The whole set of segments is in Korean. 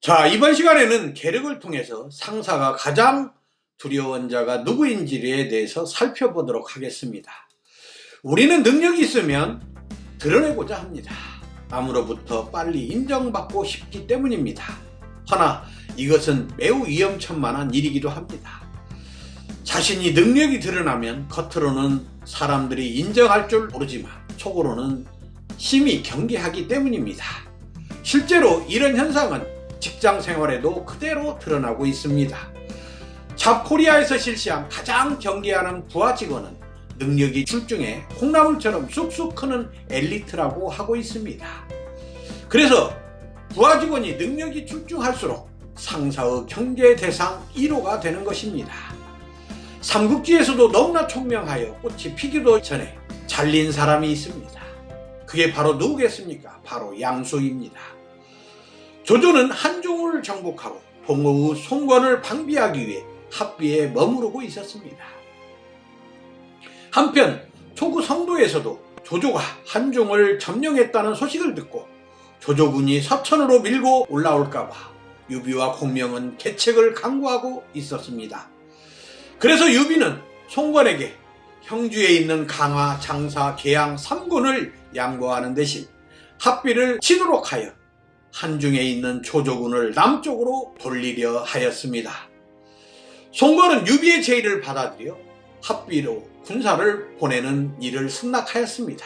자, 이번 시간에는 계력을 통해서 상사가 가장 두려운 자가 누구인지에 대해서 살펴보도록 하겠습니다. 우리는 능력이 있으면 드러내고자 합니다. 남으로부터 빨리 인정받고 싶기 때문입니다. 허나 이것은 매우 위험천만한 일이기도 합니다. 자신이 능력이 드러나면 겉으로는 사람들이 인정할 줄 모르지만 속으로는 심히 경계하기 때문입니다. 실제로 이런 현상은 직장 생활에도 그대로 드러나고 있습니다. 잡코리아에서 실시한 가장 경계하는 부하 직원은 능력이 출중해 콩나물처럼 쑥쑥 크는 엘리트라고 하고 있습니다. 그래서 부하 직원이 능력이 출중할수록 상사의 경계 대상 1호가 되는 것입니다. 삼국지에서도 너무나 총명하여 꽃이 피기도 전에 잘린 사람이 있습니다. 그게 바로 누구겠습니까? 바로 양수입니다. 조조는 한중을 정복하고 동호의 송건을 방비하기 위해 합비에 머무르고 있었습니다. 한편 초구 성도에서도 조조가 한중을 점령했다는 소식을 듣고 조조군이 서천으로 밀고 올라올까봐 유비와 공명은 계책을 강구하고 있었습니다. 그래서 유비는 송건에게 형주에 있는 강화, 장사, 계양 3군을 양보하는 대신 합비를 치도록 하여 한중에 있는 조조군을 남쪽으로 돌리려 하였습니다. 송건은 유비의 제의를 받아들여 합비로 군사를 보내는 일을 승낙하였습니다.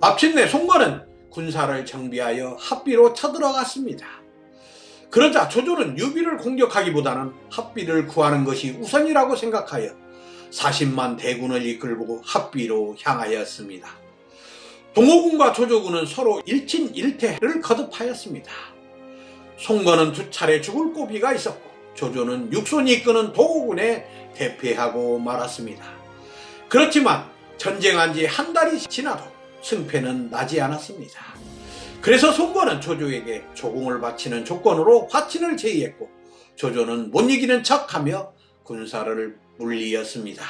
마침내 송건은 군사를 정비하여 합비로 쳐들어갔습니다. 그러자 조조는 유비를 공격하기보다는 합비를 구하는 것이 우선이라고 생각하여 40만 대군을 이끌고 합비로 향하였습니다. 동호군과 조조군은 서로 일친일퇴를 거듭하였습니다. 송건은 두 차례 죽을 고비가 있었고 조조는 육손이 이끄는 동호군에 대패하고 말았습니다. 그렇지만 전쟁한 지 한 달이 지나도 승패는 나지 않았습니다. 그래서 송건은 조조에게 조공을 바치는 조건으로 화친을 제의했고 조조는 못 이기는 척하며 군사를 물리었습니다.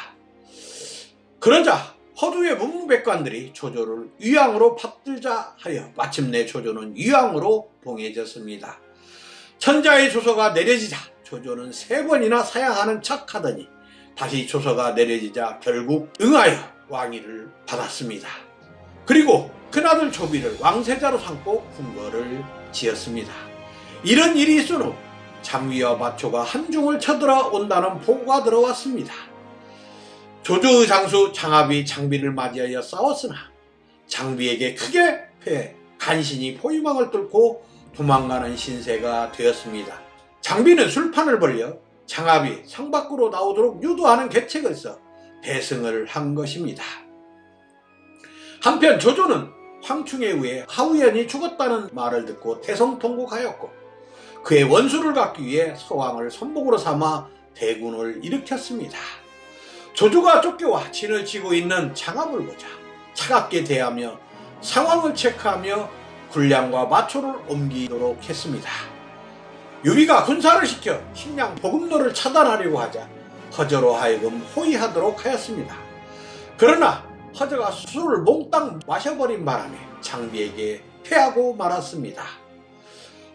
그러자 허두의 문무백관들이 조조를 유양으로 받들자 하여 마침내 조조는 유양으로 봉해졌습니다. 천자의 조서가 내려지자 조조는 세 번이나 사양하는 척하더니 다시 조서가 내려지자 결국 응하여 왕위를 받았습니다. 그리고 큰아들 조비를 왕세자로 삼고 궁궐을 지었습니다. 이런 일이 있은 후 장위와 마초가 한중을 쳐들어온다는 보고가 들어왔습니다. 조조의 장수 장압이 장비를 맞이하여 싸웠으나 장비에게 크게 패해 간신히 포위망을 뚫고 도망가는 신세가 되었습니다. 장비는 술판을 벌려 장압이 성 밖으로 나오도록 유도하는 계책을 써 대승을 한 것입니다. 한편 조조는 황충에 의해 하우연이 죽었다는 말을 듣고 태성통곡하였고 그의 원수를 갚기 위해 서왕을 선봉으로 삼아 대군을 일으켰습니다. 조조가 쫓겨와 진을 치고 있는 장압을 보자 차갑게 대하며 상황을 체크하며 군량과 마초를 옮기도록 했습니다. 유비가 군사를 시켜 식량 보급로를 차단하려고 하자 허저로 하여금 호위하도록 하였습니다. 그러나 허저가 술을 몽땅 마셔버린 바람에 장비에게 패하고 말았습니다.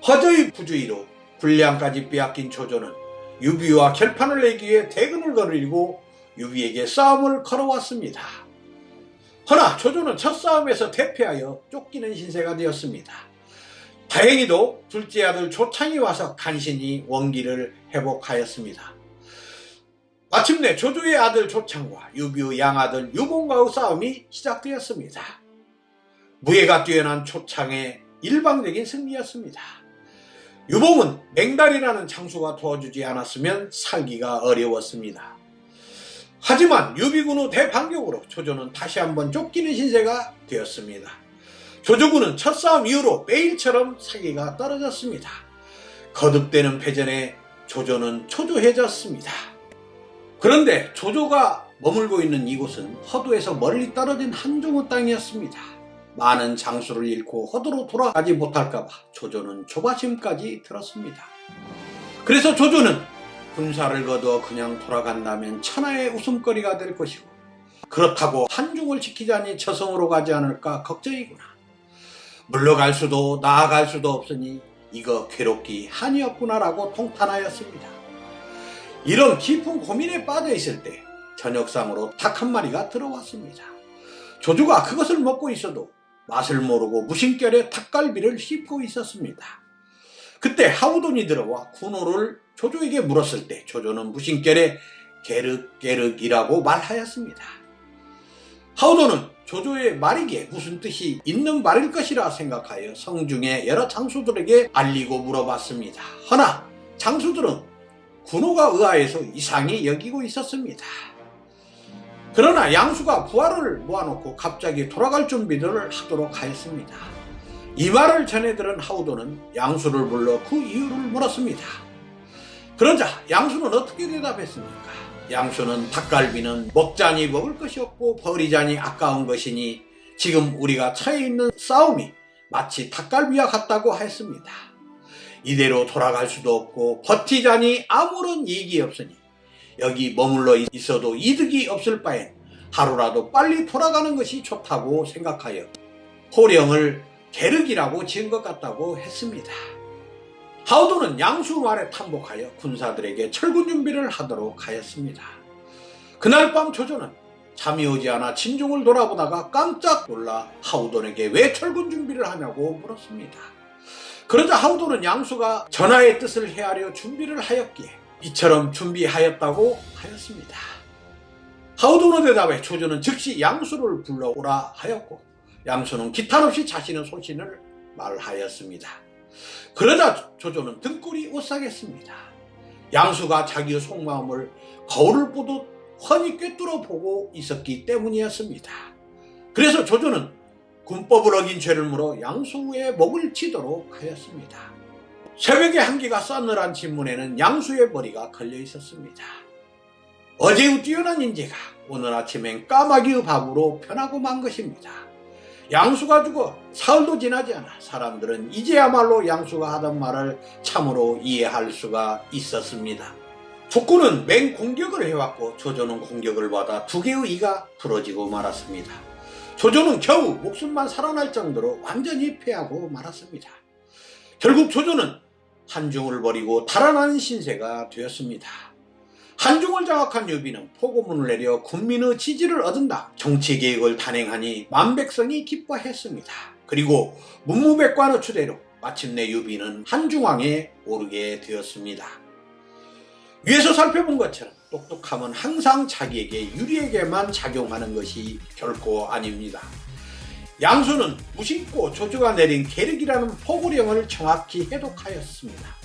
허저의 부주의로 군량까지 빼앗긴 조조는 유비와 결판을 내기 위해 대군을 거르리고 유비에게 싸움을 걸어왔습니다. 허나 조조는 첫 싸움에서 대패하여 쫓기는 신세가 되었습니다. 다행히도 둘째 아들 조창이 와서 간신히 원기를 회복하였습니다. 마침내 조조의 아들 조창과 유비의 양아들 유봉과의 싸움이 시작되었습니다. 무예가 뛰어난 조창의 일방적인 승리였습니다. 유봉은 맹달이라는 장수가 도와주지 않았으면 살기가 어려웠습니다. 하지만 유비군의 대반격으로 조조는 다시 한번 쫓기는 신세가 되었습니다. 조조군은 첫 싸움 이후로 매일처럼 사기가 떨어졌습니다. 거듭되는 패전에 조조는 초조해졌습니다. 그런데 조조가 머물고 있는 이곳은 허도에서 멀리 떨어진 한중호 땅이었습니다. 많은 장수를 잃고 허도로 돌아가지 못할까봐 조조는 조바심까지 들었습니다. 그래서 조조는 군사를 거두어 그냥 돌아간다면 천하의 웃음거리가 될 것이고 그렇다고 한중을 지키자니 저성으로 가지 않을까 걱정이구나. 물러갈 수도 나아갈 수도 없으니 이거 괴롭기 한이었구나라고 통탄하였습니다. 이런 깊은 고민에 빠져 있을 때 저녁상으로 닭 한 마리가 들어왔습니다. 조조가 그것을 먹고 있어도 맛을 모르고 무심결에 닭갈비를 씹고 있었습니다. 그때 하우돈이 들어와 군호를 조조에게 물었을 때 조조는 무심결에 게륵게륵이라고 말하였습니다. 하우돈은 조조의 말이기에 무슨 뜻이 있는 말일 것이라 생각하여 성중의 여러 장수들에게 알리고 물어봤습니다. 허나 장수들은 군호가 의아해서 이상히 여기고 있었습니다. 그러나 양수가 부하를 모아놓고 갑자기 돌아갈 준비들을 하도록 하였습니다. 이 말을 전해 들은 하우도는 양수를 불러 그 이유를 물었습니다. 그러자 양수는 어떻게 대답했습니까? 양수는 닭갈비는 먹자니 먹을 것이 없고 버리자니 아까운 것이니 지금 우리가 처해 있는 싸움이 마치 닭갈비와 같다고 했습니다. 이대로 돌아갈 수도 없고 버티자니 아무런 이익이 없으니 여기 머물러 있어도 이득이 없을 바엔 하루라도 빨리 돌아가는 것이 좋다고 생각하여 호령을 계륵이라고 지은 것 같다고 했습니다. 하우도는 양수 말에 탐복하여 군사들에게 철군 준비를 하도록 하였습니다. 그날 밤 조조는 잠이 오지 않아 진중을 돌아보다가 깜짝 놀라 하우돈에게 왜 철군 준비를 하냐고 물었습니다. 그러자 하우돈은 양수가 전하의 뜻을 헤아려 준비를 하였기에 이처럼 준비하였다고 하였습니다. 하우돈의 대답에 조조는 즉시 양수를 불러오라 하였고 양수는 기탄 없이 자신의 소신을 말하였습니다. 그러자 조조는 등골이 오싹했습니다. 양수가 자기의 속마음을 거울을 보듯 훤히 꿰뚫어 보고 있었기 때문이었습니다. 그래서 조조는 군법을 어긴 죄를 물어 양수의 목을 치도록 하였습니다. 새벽에 한기가 싸늘한 진문에는 양수의 머리가 걸려 있었습니다. 어제의 뛰어난 인재가 오늘 아침엔 까마귀의 밥으로 변하고 만 것입니다. 양수가 죽어 사흘도 지나지 않아 사람들은 이제야말로 양수가 하던 말을 참으로 이해할 수가 있었습니다. 족구는 맹 공격을 해왔고 조조는 공격을 받아 두 개의 이가 부러지고 말았습니다. 조조는 겨우 목숨만 살아날 정도로 완전히 패하고 말았습니다. 결국 조조는 한중을 버리고 달아나는 신세가 되었습니다. 한중을 장악한 유비는 포고문을 내려 군민의 지지를 얻은다. 정치 계획을 단행하니 만백성이 기뻐했습니다. 그리고 문무백관의 추대로 마침내 유비는 한중왕에 오르게 되었습니다. 위에서 살펴본 것처럼 똑똑함은 항상 자기에게 유리에게만 작용하는 것이 결코 아닙니다. 양수는 무심코 조조가 내린 계륵이라는 포고령을 정확히 해독하였습니다.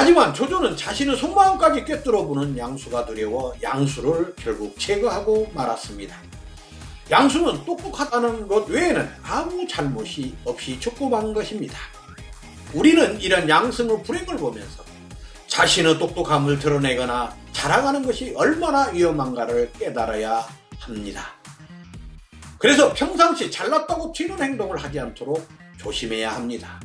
하지만 조조는 자신의 속마음까지 꿰뚫어 보는 양수가 두려워 양수를 결국 제거하고 말았습니다. 양수는 똑똑하다는 것 외에는 아무 잘못이 없이 죽고만 것입니다. 우리는 이런 양승의 불행을 보면서 자신의 똑똑함을 드러내거나 자랑하는 것이 얼마나 위험한가를 깨달아야 합니다. 그래서 평상시 잘났다고 튀는 행동을 하지 않도록 조심해야 합니다.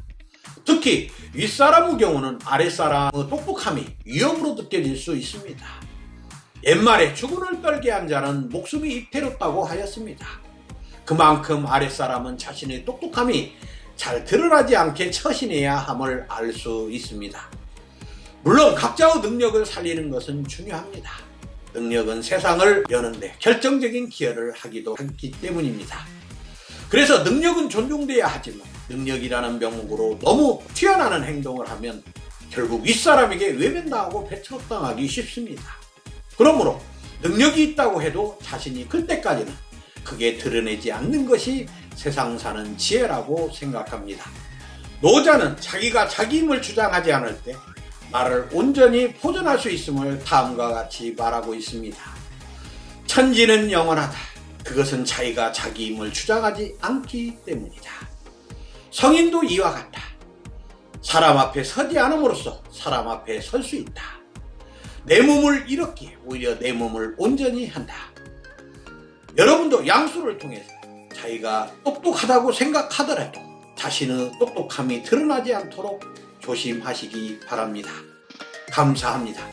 특히 윗사람의 경우는 아랫사람의 똑똑함이 위험으로 느껴질 수 있습니다. 옛말에 죽은을 떨게 한 자는 목숨이 이태롭다고 하였습니다. 그만큼 아랫사람은 자신의 똑똑함이 잘 드러나지 않게 처신해야 함을 알 수 있습니다. 물론 각자의 능력을 살리는 것은 중요합니다. 능력은 세상을 여는데 결정적인 기여를 하기도 하기 때문입니다. 그래서 능력은 존중돼야 하지만 능력이라는 명목으로 너무 튀어나는 행동을 하면 결국 윗사람에게 외면당하고 배척당하기 쉽습니다. 그러므로 능력이 있다고 해도 자신이 클 때까지는 크게 드러내지 않는 것이 세상 사는 지혜라고 생각합니다. 노자는 자기가 자기 힘을 주장하지 않을 때 말을 온전히 포전할 수 있음을 다음과 같이 말하고 있습니다. 천지는 영원하다. 그것은 자기가 자기 힘을 주장하지 않기 때문이다. 성인도 이와 같다. 사람 앞에 서지 않음으로써 사람 앞에 설 수 있다. 내 몸을 잃었기에 오히려 내 몸을 온전히 한다. 여러분도 양수를 통해서 자기가 똑똑하다고 생각하더라도 자신의 똑똑함이 드러나지 않도록 조심하시기 바랍니다. 감사합니다.